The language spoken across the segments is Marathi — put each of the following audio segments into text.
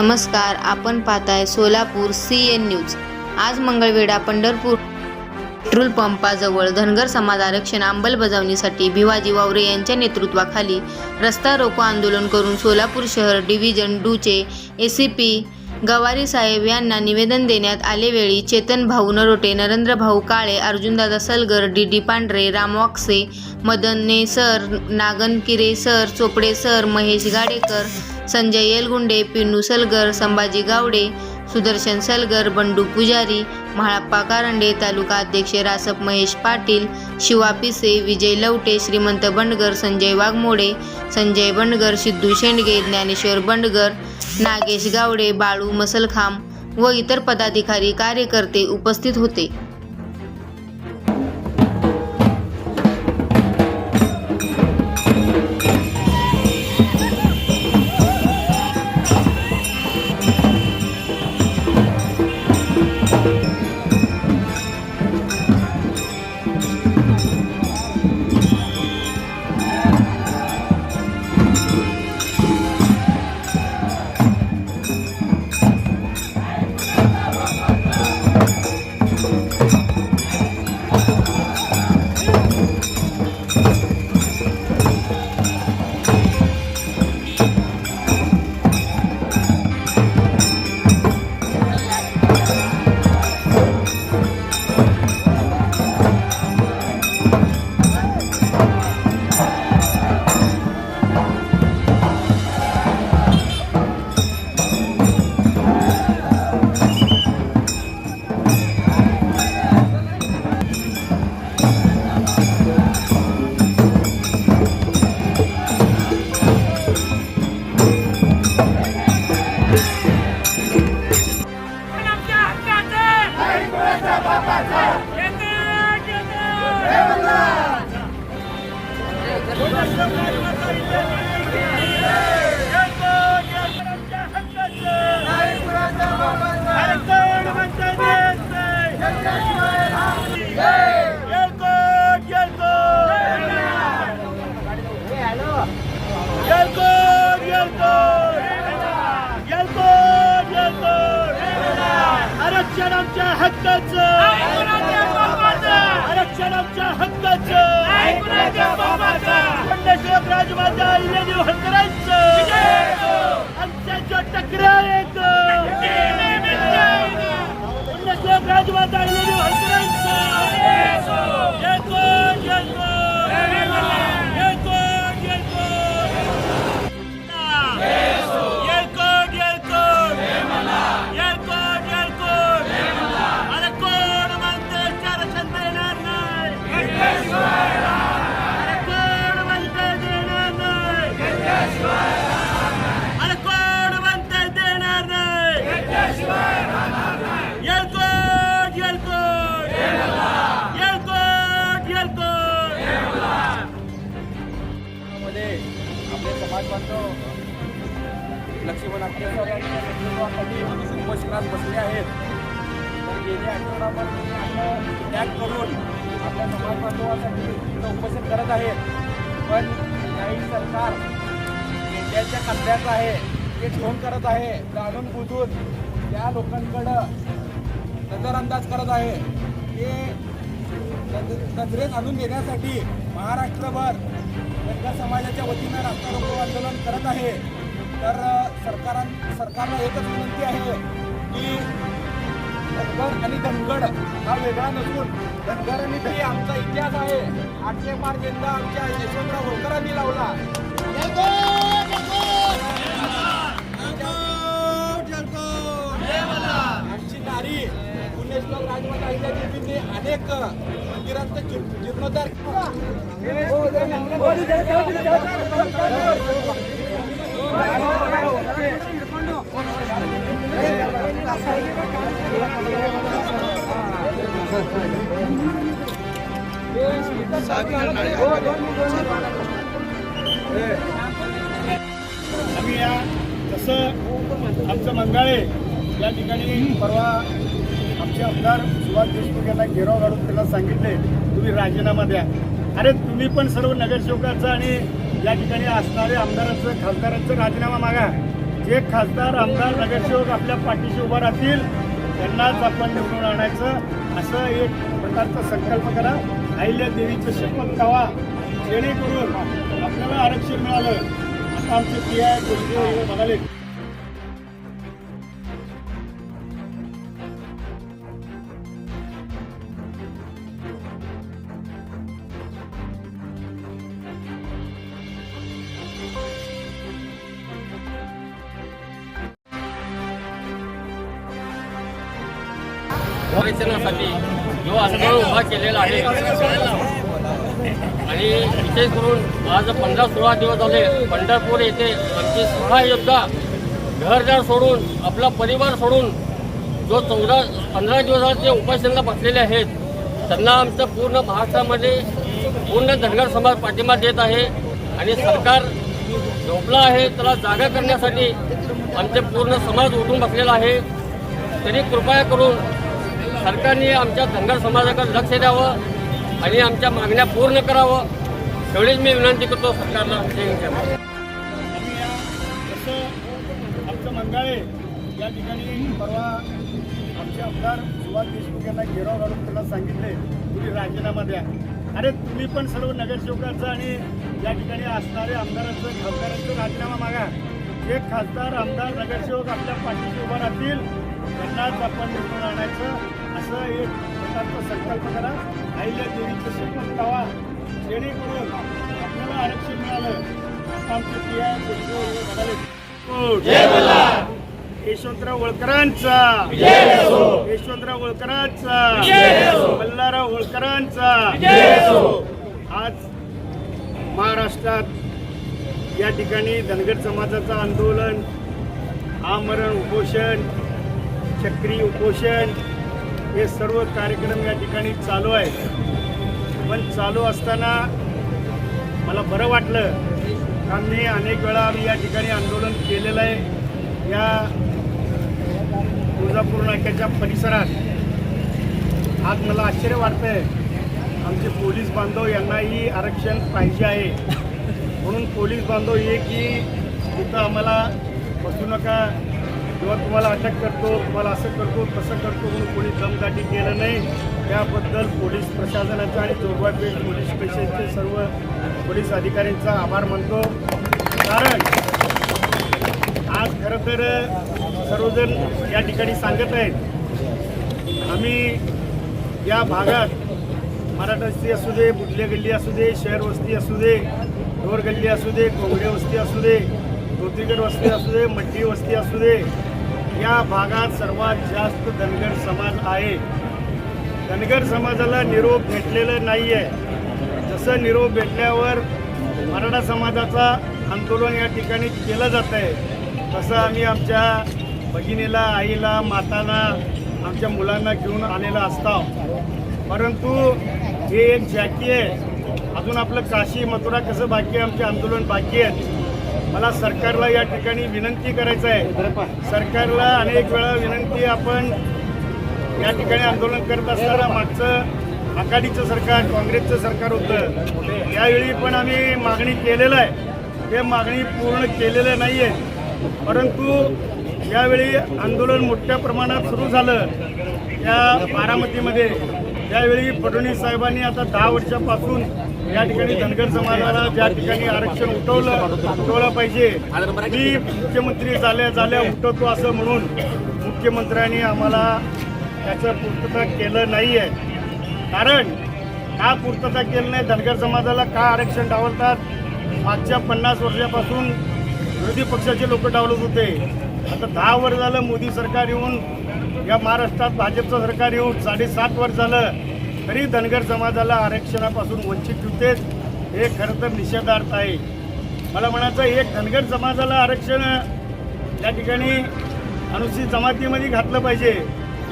नमस्कार आपण पाहताय सोलापूर सी एन न्यूज आज मंगळवेढा पंढरपूर पेट्रोल पंपाजवळ धनगर समाज आरक्षण अंमलबजावणीसाठी भिवाजी वावरे यांच्या नेतृत्वाखाली रस्ता रोको आंदोलन करून सोलापूर शहर डिव्हिजन डूचे ए सी पी गवारी साहेब यांना निवेदन देण्यात आलेवेळी चेतन भाऊ नरोटे नरेंद्र भाऊ काळे अर्जुनदादा सलगर डी डी पांढरे रामवाक्से मदन ने sir Nagan Kire sir Chopde sir Mahesh Gadekar Sanjay Yelgunde Pinnu Salgar Sambhaji Gawade Sudarshan Salgar Bandu Pujari Mhalappa Karande तालुका अध्यक्ष रासप महेश पाटील शिवा पिसे विजय लवटे श्रीमंत बंडगर संजय वाघमोडे संजय बंडगर सिद्धू शेंडगे ज्ञानेश्वर बंडगर नागेश गावडे बाळू मसलखाम व इतर पदाधिकारी कार्यकर्ते उपस्थित होते. हक्काचं आरक्षण आमच्या हक्काचं आरक्षण आमच्या हक्काचं. पंढरशोक राजमाता इलेनी यांच्या उपोषणात बसले आहेत. तर गेल्या आठवडाभर त्याग करून आपल्या समाज बांधवासाठी उपोषण करत आहेत पण काही सरकार नेत्याच्या खात्याचं आहे ते ठेवून करत आहे जाणून बुजून त्या लोकांकडं नजरअंदाज करत आहे. ते नजरेत आणून देण्यासाठी महाराष्ट्रभर धनगर समाजाच्या वतीनं रास्ता रोको आंदोलन करत आहे. तर सरकारां सरकारला एकच विनंती आहे की धनगर आणि धनगड हा वेगळा नसून धनगर आणि धरी आमचा इतिहास आहे. आठशे पार झेंडा आमच्या यशवंतराव होळकरांनी लावला. आमची नारी पुण्यश्लोक राजमाता अहिल्यादेवींनी अनेक मंदिरांचा जीर्णोद्धार केला. आम्ही या जसं आमचं मंगाळे या ठिकाणी परवा आमचे आमदार सुभाष देशमुख यांना घेराव घालून त्यांना सांगितले. तुम्ही राजीनामा द्या. अरे तुम्ही पण सर्व नगरसेवकाचं आणि या ठिकाणी असणारे आमदारांचं खासदारांचं राजीनामा मागा जे खासदार आमदार नगरसेवक आपल्या पाठीशी उभा राहतील त्यांनाच आपण निवडून आणायचं असं एक प्रकारचा संकल्प करा. अहिल्या देवीचं शपथ खावा जेणेकरून आपल्याला आरक्षण मिळालं आता आमचे पी आय वगैरे म्हणाले आरक्षणासाठी जो आंदोलन उभा केलेला आहे. आणि विशेष करून आज पंधरा सोळा दिवस झाले पंढरपूर येथे आमचे सहा योद्धा घरदार सोडून आपला परिवार सोडून जो चौदा पंधरा दिवसात जे बसलेले आहेत त्यांना आमचं पूर्ण महाराष्ट्रामध्ये पूर्ण धनगर समाज पाठिंबा देत आहे. आणि सरकार झोपला आहे त्याला जागा करण्यासाठी आमचे पूर्ण समाज उठून बसलेला आहे. तरी कृपया करून सरकारने आमच्या धनगर समाजाकडे लक्ष द्यावं आणि आमच्या मागण्या पूर्ण करावं एवढीच मी विनंती करतो सरकारला. या जसं आमचं मंगाळे या ठिकाणी परवा आमचे आमदार सुभाष देशमुख यांना घेराव घालून त्यांना सांगितले तुम्ही राजीनामा द्या. अरे तुम्ही पण सर्व नगरसेवकाचं आणि या ठिकाणी असणारे आमदारांचं खासदारांचं राजीनामा मागा. जे खासदार आमदार नगरसेवक आपल्या पाठीशी उभा राहतील त्यांनाच आपण निवडून आणायचं. असं एक प्रकारचा संकल्प करा. अहिल्या देवीचं शपथ खावा जेणेकरून आपल्याला आरक्षण मिळालं. आमचे म्हणाले यशवंतराव होळकरांचा यशवंतराव होळकरांचा मल्हारराव होळकरांचा आज महाराष्ट्रात या ठिकाणी धनगर समाजाचं आंदोलन आमरण उपोषण चक्री उपोषण हे सर्व कार्यक्रम या ठिकाणी चालू आहे पण चालू असताना मला बरं वाटलं कारण मी अनेक वेळा आम्ही या ठिकाणी आंदोलन केलेलं आहे. या तुळजापूर नाक्याच्या परिसरात. आज मला आश्चर्य वाटतंय आमचे पोलीस बांधव यांनाही आरक्षण पाहिजे आहे. म्हणून पोलीस बांधव हे की तिथं आम्हाला बसू नका. किंवा तुम्हाला अटक करतो तुम्हाला असं करतो तसं करतो म्हणून कोणी दमदाटी केलं नाही त्याबद्दल पोलीस प्रशासनाचा आणि जोगवापेठ पोलीस स्टेशनचे सर्व पोलीस अधिकाऱ्यांचा आभार मानतो. कारण आज खरं तर सर्वजण या ठिकाणी सांगत आहेत आम्ही या भागात मराठा वस्ती असू दे बुटले गल्ली असू दे शहर वस्ती असू दे ढोर गल्ली असू दे कोंबडे वस्ती असू दे धोतीगड वस्ती असू दे मट्टी वस्ती असू दे या भागात सर्वात जास्त धनगर समाज आहे. धनगर समाजाला निरोप भेटलेलं नाही आहे जसं निरोप भेटल्यावर मराठा समाजाचा आंदोलन या ठिकाणी केलं जात आहे तसं आम्ही आमच्या भगिनीला आईला माताला आमच्या मुलांना घेऊन आलेला असतो परंतु हे एक जॅकी आहे. अजून आपलं काशी मथुरा कसं बाकी आहे? आमचे आंदोलन बाकी आहेत. मला सरकारला या ठिकाणी विनंती करायचं आहे. सरकारला अनेक वेळा विनंती आपण या ठिकाणी आंदोलन करत असताना मागचं आघाडीचं सरकार काँग्रेसचं सरकार होतं. त्यावेळी पण आम्ही मागणी केलेलं आहे. ते मागणी पूर्ण केलेलं नाही आहे परंतु यावेळी आंदोलन मोठ्या प्रमाणात सुरू झालं. त्या बारामतीमध्ये. त्यावेळी फडणवीस साहेबांनी आता दहा वर्षापासून या ठिकाणी धनगर समाजाला ज्या ठिकाणी आरक्षण उठवलं उठवलं पाहिजे मी मुख्यमंत्री झाल्या झाल्या उठवतो असं म्हणून मुख्यमंत्र्यांनी आम्हाला त्याचं पूर्तता केलं नाही आहे कारण का पूर्तता केलं नाही? धनगर समाजाला का आरक्षण डावलतात? मागच्या पन्नास वर्षापासून विरोधी पक्षाचे लोक डावलत होते. आता दहा वर्ष झालं मोदी सरकार येऊन या महाराष्ट्रात भाजपचं सरकार येऊन साडेसात वर्ष झालं. तरी धनगर समाजाला आरक्षणापासून वंचित ठेवतेच हे खरं तर निषेधार्थ आहे. मला म्हणायचं एक धनगर समाजाला आरक्षण या ठिकाणी अनुसूचित जमातीमध्ये घातलं पाहिजे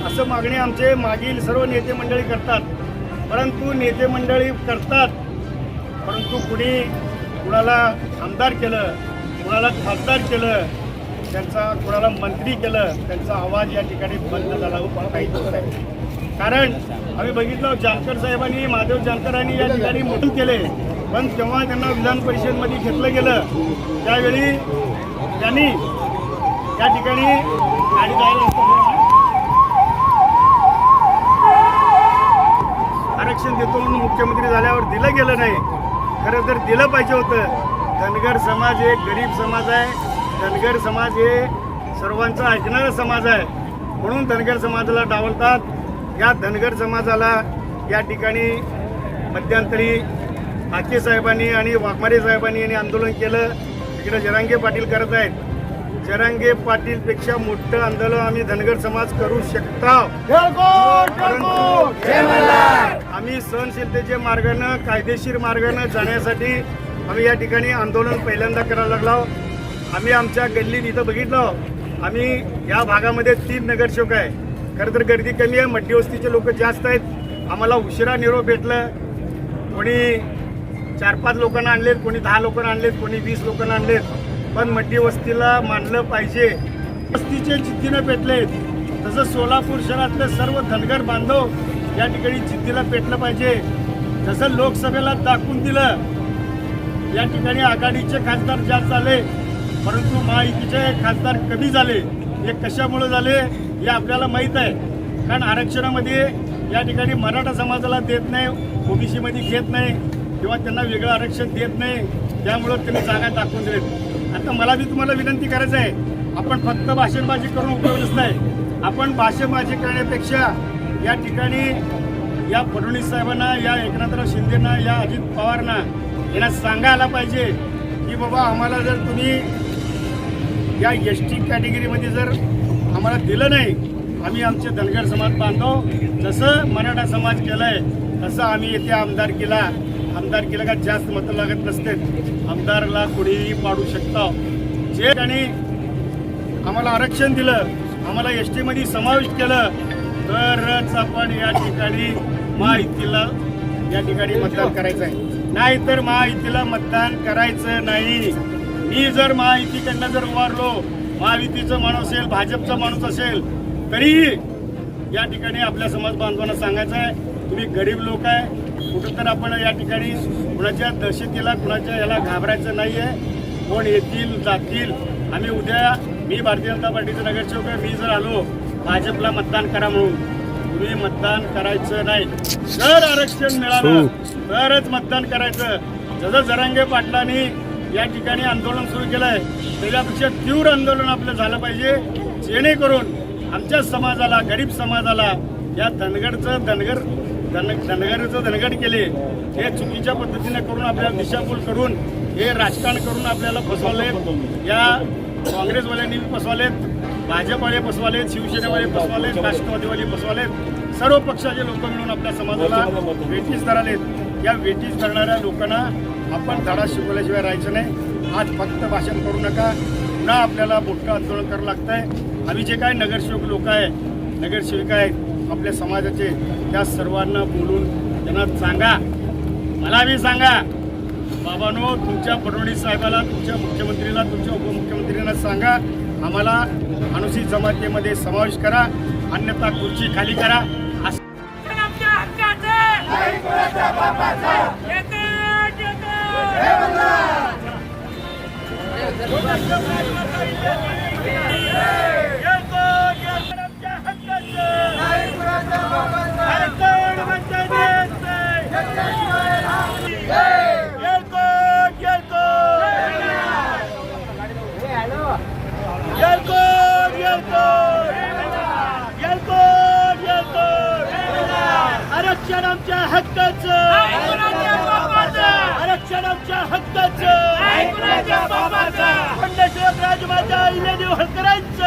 असं मागणी आमचे मागील सर्व नेते मंडळी करतात. परंतु नेते मंडळी करतात परंतु कुणी कुणाला आमदार केलं कुणाला खासदार केलं त्यांचा कुणाला मंत्री केलं त्यांचा आवाज या ठिकाणी बंद झाला. हो, माहीत आहे. कारण आम्ही बघितलं जानकर साहेबांनी महादेव जानकरांनी या ठिकाणी मोठं केले. पण तेव्हा त्यांना विधान परिषदमध्ये घेतलं गेलं त्यावेळी त्यांनी या ठिकाणी गाडी आरक्षण देतो म्हणून मुख्यमंत्री झाल्यावर दिलं गेलं नाही. खरं तर दिलं पाहिजे होतं. धनगर समाज एक गरीब समाज आहे. धनगर समाज हे सर्वांचा ऐकणारा समाज आहे. म्हणून धनगर समाजाला डावलतात. या धनगर समाजाला या ठिकाणी मध्यंतरी हाके साहेबांनी आणि वाघमारे साहेबांनी यांनी आंदोलन केलं. तिकडे जरांगे पाटील करत आहेत. जरांगे पाटील पेक्षा मोठं आंदोलन आम्ही धनगर समाज करू शकतो. आम्ही सहनशीलतेच्या मार्गानं कायदेशीर मार्गानं जाण्यासाठी आम्ही या ठिकाणी आंदोलन पहिल्यांदा करायला लागलो आम्ही आमच्या गल्लीत इथं बघितलं आम्ही या भागामध्ये तीन नगरसेवक आहे खरं तर गर्दी कमी आहे मध्यवस्तीचे लोक जास्त आहेत. आम्हाला उशिरा निरोप भेटलं. कोणी चार पाच लोकांना आणलेत कोणी दहा लोकांना आणलेत कोणी वीस लोकांना आणलेत. पण मध्यवस्तीला मानलं पाहिजे. वस्तीचे जिद्दीनं पेटलेत. तसं सोलापूर शहरातले सर्व धनगर बांधव या ठिकाणी जिद्दीला पेटलं पाहिजे. जसं लोकसभेला दाखवून दिलं या ठिकाणी आघाडीचे खासदार जास्त झाले. परंतु महायुतीचे खासदार कमी झाले. हे कशामुळे झाले? हे आपल्याला माहीत आहे. कारण आरक्षणामध्ये या ठिकाणी मराठा समाजाला देत नाही ओबीसीमध्ये घेत नाही किंवा त्यांना वेगळं आरक्षण देत नाही त्यामुळं त्यांनी जागा दाखवून दिलेत. आता मला बी तुम्हाला विनंती करायचं आहे आपण फक्त भाषणबाजी करून उपयोगच नाही. आपण भाषणबाजी करण्यापेक्षा या ठिकाणी या फडणवीस साहेबांना या एकनाथराव शिंदेना या अजित पवारना यांना सांगायला पाहिजे की बाबा आम्हाला जर तुम्ही या एस टी कॅटेगरीमध्ये जर आम्हाला दिलं नाही. आम्ही आमचे धनगर समाज बांधव जसं मराठा समाज केलाय तसं आम्ही येथे आमदार केला. आमदार केला का जास्त मतं लागत नसते. आमदारला कुणीही पाडू शकता. जे आणि आम्हाला आरक्षण दिलं आम्हाला एस टीमध्ये समावेश केलं तरच आपण या ठिकाणी महायुतीला या ठिकाणी मतदान करायचं आहे. नाही तर महायुतीला मतदान करायचं नाही. मी जर महायुतीकडनं जर उभारलो महायुतीचं माणूस असेल भाजपचा माणूस असेल तरीही या ठिकाणी आपल्या समाज बांधवांना सांगायचं आहे तुम्ही गरीब लोक आहे कुठं तर आपण या ठिकाणी कुणाच्या दहशतीला कुणाच्या याला घाबरायचं नाही आहे कोण येतील जातील आम्ही उद्या मी भारतीय जनता पार्टीचा नगरसेवक आहे मी जर आलो भाजपला मतदान करा म्हणून. तुम्ही मतदान करायचं नाही. जर आरक्षण मिळालं तरच मतदान करायचं. जसं जरांगे पाटलांनी या ठिकाणी आंदोलन सुरू केलंय. त्याच्यापेक्षा तीव्र आंदोलन आपलं झालं पाहिजे. जेणेकरून आमच्या समाजाला गरीब समाजाला या धनगरचं धनगर धन धनगरचं धनगड केले हे चुकीच्या पद्धतीने करून आपल्याला दिशाभूल करून हे राजकारण करून आपल्याला फसवलेत. या काँग्रेसवाल्यांनी फसवलेत भाजपवाले फसवालेत शिवसेनेवाले फसवालेत राष्ट्रवादीवाले फसवालेत. सर्व पक्षाचे लोक मिळून आपल्या समाजाला वेटीस धरालेत. या वेटीस धरणाऱ्या लोकांना आपण धडा शिकवल्याशिवाय राहायचं नाही. आज फक्त भाषण करू नका. पुन्हा आपल्याला मोठं आंदोलन करावं लागतं आहे आम्ही जे काय नगरसेवक लोक आहे नगरसेविका आहेत आपल्या समाजाचे त्या सर्वांना बोलून त्यांना सांगा. मला बी सांगा. बाबांनो तुमच्या फडणवीस साहेबाला तुमच्या मुख्यमंत्रीला तुमच्या उपमुख्यमंत्र्यांना सांगा. आम्हाला अनुसूचित जमातीमध्ये समावेश करा. अन्यथा खुर्ची खाली करा असं आमच्या हक्काचं एकच, एकच. एकच, एकच आमच्या हक्काचं. अरे कोण म्हणतं देत नाही? एकच, एकच. Yelkot, Yelkot! Yelkot, Yelkot! आरक्षण आमच्या हक्काचं आरक्षण आमच्या हक्काचं हलकरांचं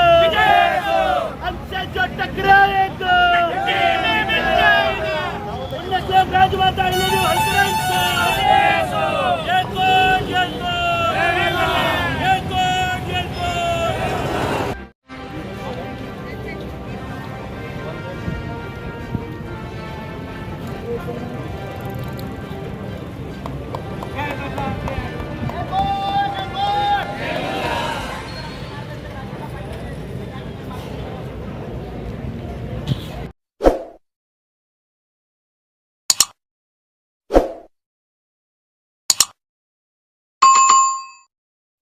आमच्या जो टकरा एक